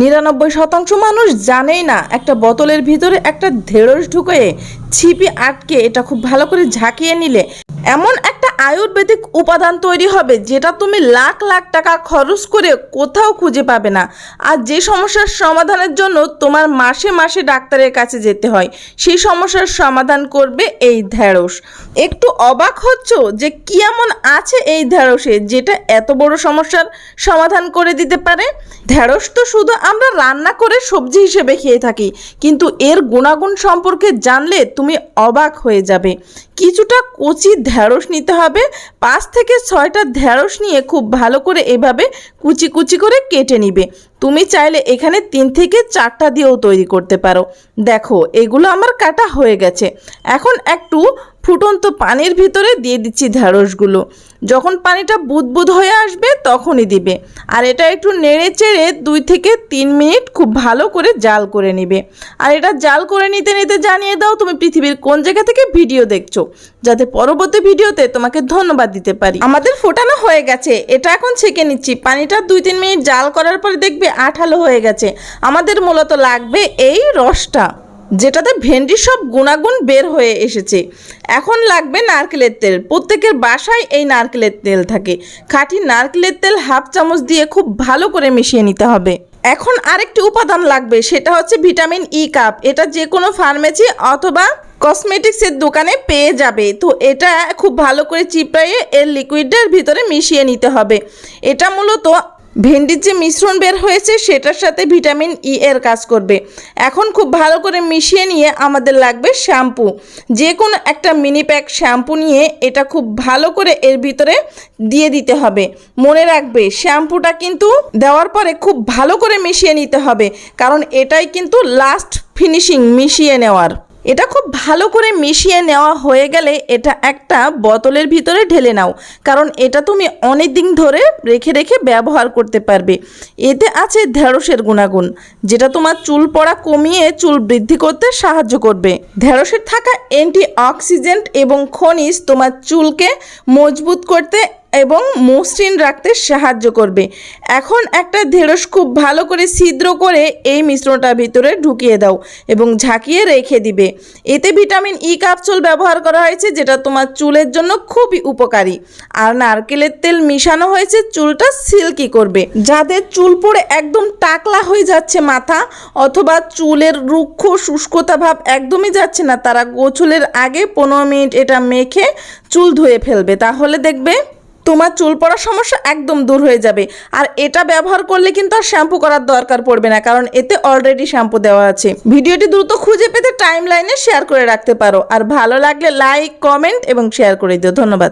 নিরানব্বই শতাংশ মানুষ জানেই না, একটা বোতলের ভিতরে একটা ঢেড়স ঢুকিয়ে ছিপি আটকে এটা খুব ভালো করে ঝাঁকিয়ে নিলে। এমন আয়ুর্বেদিক উপাদান তৈরি হবে, যেটা তুমি লাখ লাখ টাকা খরচ করে কোথাও খুঁজে পাবে না। আর যে সমস্যার সমাধানের জন্য তোমার মাসে মাসে ডাক্তারের কাছে যেতে হয়, সেই সমস্যার সমাধান করবে এই ঢেঁড়স একটু অবাক হচ্ছ যে কি এমন আছে এই ঢেঁড়সে যেটা এত বড় সমস্যার সমাধান করে দিতে পারে? ঢেঁড়স তো শুধু আমরা রান্না করে সবজি হিসেবে খেয়ে থাকি, কিন্তু এর গুণাগুণ সম্পর্কে জানলে তুমি অবাক হয়ে যাবে। কিছুটা কচি ঢেঁড়স নিতে হবে। পাঁচ থেকে ছয়টা ঢেঁড়স নিয়ে খুব ভালো করে এভাবে কুচি কুচি করে কেটে নিবে। তুমি চাইলে এখানে তিন থেকে চারটা দিয়েও তৈরি করতে পারো। দেখো, এগুলো আমার কাটা হয়ে গেছে। এখন একটু ফুটন্ত পানির ভিতরে দিয়ে দিচ্ছি ঢেঁড়সগুলো। যখন পানিটা বুদবুদ হয়ে আসবে তখনই দিবে। আর এটা একটু নেড়ে চেড়ে দুই থেকে তিন মিনিট খুব ভালো করে জাল করে নিবে। আর এটা জাল করে নিতে নিতে জানিয়ে দাও, তুমি পৃথিবীর কোন জায়গা থেকে ভিডিও দেখছ, যাতে পরবর্তী ভিডিওতে তোমাকে ধন্যবাদ দিতে পারি। আমাদের ফোটানো হয়ে গেছে। এটা এখন ছেঁকে নিচ্ছি। পানিটা দুই তিন মিনিট জাল করার পরে দেখবে আঠালো হয়ে গেছে। আমাদের মূলত লাগবে এই রসটা, যেটাতে ভেন্ডির সব গুণাগুণ বের হয়ে এসেছে। এখন লাগবে নারকেলের তেল। প্রত্যেকের বাসায় এই নারকেলের তেল থাকে। খাঁটি নারকেলের তেল হাফ চামচ দিয়ে খুব ভালো করে মিশিয়ে নিতে হবে। এখন আরেকটি উপাদান লাগবে, সেটা হচ্ছে ভিটামিন ই কাপ। এটা যে কোনো ফার্মেসি অথবা কসমেটিক্সের দোকানে পেয়ে যাবে। তো এটা খুব ভালো করে চিপড়িয়ে এর লিকুইডের ভিতরে মিশিয়ে নিতে হবে। এটা মূলত ভেন্ডির যে মিশ্রণ বের হয়েছে, সেটার সাথে ভিটামিন ই এর কাজ করবে। এখন খুব ভালো করে মিশিয়ে নিয়ে আমাদের লাগবে শ্যাম্পু। যে কোনো একটা মিনি প্যাক শ্যাম্পু নিয়ে এটা খুব ভালো করে এর ভিতরে দিয়ে দিতে হবে। মনে রাখবে, শ্যাম্পুটা কিন্তু দেওয়ার পরে খুব ভালো করে মিশিয়ে নিতে হবে। কারণ এটাই কিন্তু লাস্ট ফিনিশিং মিশিয়ে নেওয়ার। এটা খুব ভালো করে মিশিয়ে নেওয়া হয়ে গেলে এটা একটা বোতলের ভিতরে ঢেলে নাও। কারণ এটা তুমি অনেক দিন ধরে রেখে রেখে ব্যবহার করতে পারবে। এতে আছে ঢেঁড়সের গুণাগুণ, যেটা তোমার চুল পড়া কমিয়ে চুল বৃদ্ধি করতে সাহায্য করবে। ঢেঁড়সের থাকা অ্যান্টি অক্সিজেন্ট এবং খনিজ তোমার চুলকে মজবুত করতে এবং মসৃণ রাখতে সাহায্য করবে। এখন একটা ঢেঁড়স খুব ভালো করে ছিদ্র করে এই মিশ্রণটা ভিতরে ঢুকিয়ে দাও এবং ঝাঁকিয়ে রেখে দিবে। এতে ভিটামিন ই ক্যাপসুল ব্যবহার করা হয়েছে, যেটা তোমার চুলের জন্য খুবই উপকারী। আর নারকেলের তেল মিশানো হয়েছে, চুলটা সিল্কি করবে। যাদের চুল পড়ে একদম টাকলা হয়ে যাচ্ছে মাথা অথবা চুলের রুক্ষ, শুষ্কতা ভাব একদমই যাচ্ছে না, তারা গোছলের আগে পনেরো মিনিট এটা মেখে চুল ধুয়ে ফেলবে। তাহলে দেখবে তোমার চুল পড়ার সমস্যা একদম দূর হয়ে যাবে। আর এটা ব্যবহার করলে কিন্তু আর শ্যাম্পু করার দরকার পড়বে না, কারণ এতে অলরেডি শ্যাম্পু দেওয়া আছে। ভিডিওটি দ্রুত খুঁজে পেতে টাইম লাইনে শেয়ার করে রাখতে পারো। আর ভালো লাগলে লাইক কমেন্ট এবং শেয়ার করে দিও। ধন্যবাদ।